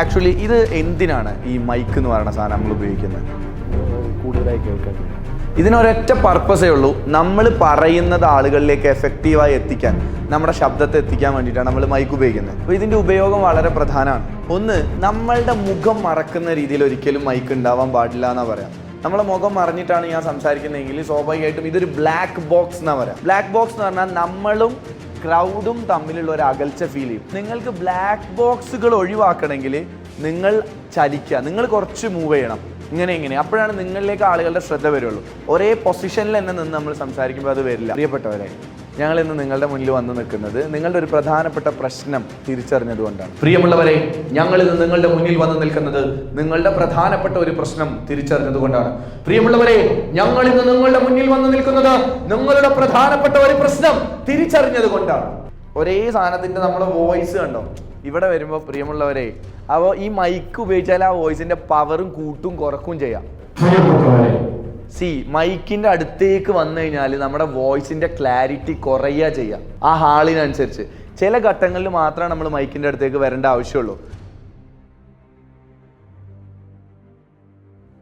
Actually ഇത് എന്തിനാണ് ഈ മൈക്ക് എന്ന് പറയുന്ന സാധനം നമ്മൾ ഉപയോഗിക്കുന്നത്? കൂടുതലായി കേൾക്കാൻ ഇതിനൊരൊറ്റ പർപ്പസേ ഉള്ളൂ. നമ്മൾ പറയുന്നത് ആളുകളിലേക്ക് എഫക്റ്റീവായി എത്തിക്കാൻ നമ്മുടെ ശബ്ദത്തെ എത്തിക്കാൻ വേണ്ടിയിട്ടാണ് നമ്മൾ മൈക്ക് ഉപയോഗിക്കുന്നത്. അപ്പോൾ ഇതിന്റെ ഉപയോഗം വളരെ പ്രധാനമാണ്. ഒന്ന് നമ്മളുടെ മുഖം മറക്കുന്ന രീതിയിൽ ഒരിക്കലും മൈക്ക് ഉണ്ടാവാൻ പാടില്ല എന്നാ പറയാം. നമ്മളെ മുഖം മറിഞ്ഞിട്ടാണ് ഞാൻ സംസാരിക്കുന്നതെങ്കിൽ സ്വാഭാവികമായിട്ടും ഇതൊരു ബ്ലാക്ക് ബോക്സ് എന്നാ പറയാം. ബ്ലാക്ക് ബോക്സ് എന്ന് പറഞ്ഞാൽ നമ്മളും ക്രൗഡും തമ്മിലുള്ള ഒരു അകൽച്ച ഫീൽ ചെയ്യും. നിങ്ങൾക്ക് ബ്ലാക്ക് ബോക്സുകൾ ഒഴിവാക്കണമെങ്കിൽ നിങ്ങൾ ചലിക്കുക. നിങ്ങൾ കുറച്ച് മൂവ് ചെയ്യണം. ഇങ്ങനെ ഇങ്ങനെ. അപ്പോഴാണ് നിങ്ങളിലേക്ക് ആളുകളുടെ ശ്രദ്ധ വരുള്ളൂ. ഒരേ പൊസിഷനിൽ തന്നെ നിന്ന് നമ്മൾ സംസാരിക്കുമ്പോൾ അത് വരില്ല. പ്രിയപ്പെട്ടവരെ ഞങ്ങൾ ഇന്ന് നിങ്ങളുടെ മുന്നിൽ വന്ന് നിൽക്കുന്നത് നിങ്ങളുടെ ഒരു പ്രധാനപ്പെട്ട പ്രശ്നം തിരിച്ചറിഞ്ഞതുകൊണ്ടാണ്. പ്രിയമുള്ളവരെ ഞങ്ങൾ ഇന്ന് നിങ്ങളുടെ മുന്നിൽ വന്ന് നിൽക്കുന്നത് നിങ്ങളുടെ പ്രധാനപ്പെട്ട ഒരു പ്രശ്നം തിരിച്ചറിഞ്ഞതുകൊണ്ടാണ്. പ്രിയമുള്ളവരെ ഞങ്ങൾ ഇന്ന് നിങ്ങളുടെ മുന്നിൽ വന്ന് നിൽക്കുന്നത് നിങ്ങളുടെ പ്രധാനപ്പെട്ട ഒരു പ്രശ്നം തിരിച്ചറിഞ്ഞതുകൊണ്ടാണ്. ഒരേ സാധനത്തിന്റെ നമ്മുടെ വോയിസ് കണ്ടോ? ഇവിടെ വരുമ്പോൾ പ്രിയമുള്ളവരെ അപ്പോ ഈ മൈക്ക് ഉപയോഗിച്ചാൽ ആ വോയിസിന്റെ പവറും കൂട്ടും കുറക്കും ചെയ്യാം. സി മൈക്കിന്റെ അടുത്തേക്ക് വന്നു കഴിഞ്ഞാൽ നമ്മുടെ വോയിസിന്റെ ക്ലാരിറ്റി കുറയുക ചെയ്യുക ആ ഹാളിനനുസരിച്ച്. ചില ഘട്ടങ്ങളിൽ മാത്രമേ നമ്മൾ മൈക്കിന്റെ അടുത്തേക്ക് വരേണ്ട ആവശ്യമുള്ളൂ.